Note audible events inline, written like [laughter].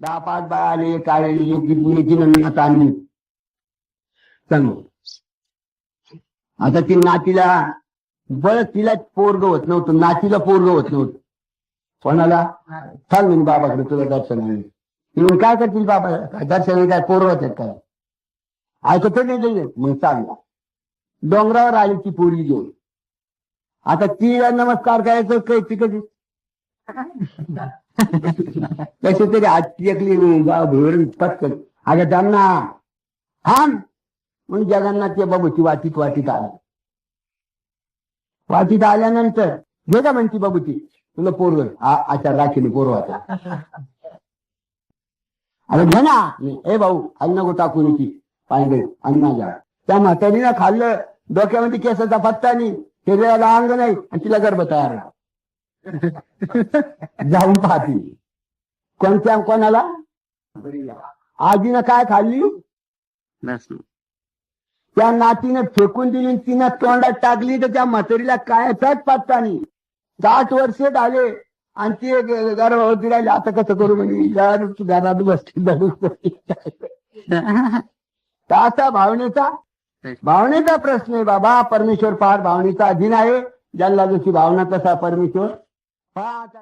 दहा पाच बाय आले काय याची नंदनात आणली. चांगलं आता ती नातीला बळ तिला पोरग होत नव्हतं नातीला पोरग होत नव्हतं. कोणाला? चाल म्हणे बाबाकडे तुला दर्शन आहे काय करतील बाबा? दर्शन काय पोरं होतात काय? ऐकत नाही मग चालला डोंगरावर आली ती पोरी घेऊन. आता तिला नमस्कार करायचं काही तिकडे? [laughs] कसे तरी आजची एकली भुवर पटकन अगं त्यांना थांब म्हणून जगन्नाथ बाबूची वाटीत वाटीत आला. वाटीत आल्यानंतर घे का म्हणती बाबूची तुला पोरग आचार राखीने पोरवाचा अरे घे ना. ए भाऊ अन्न गो टाकून ती पाहिजे अन्नाच्या त्या म्हातारीनं खाल्लं डोक्यामध्ये केसाचा पत्ता नाही. शरीराला अंग नाही. आणि तिला गर्भ तयार [laughs] जाऊन पाहती. कोणत्या कोणाला? आजीनं काय खाल्ली? त्या नातीनं फेकून दिली तिनं तोंडात टाकली तर त्या म्हातारीला काय त्याच पत्ता नाही साठ वर्ष झाले आणि ती गर्भवती राहिली आता कसं करू म्हणजे घरात. तर [laughs] असा भावनेचा भावनेचा प्रश्न आहे बाबा. परमेश्वर फार भावनेचा अधीन आहे. ज्याला जशी भावना तसा परमेश्वर फार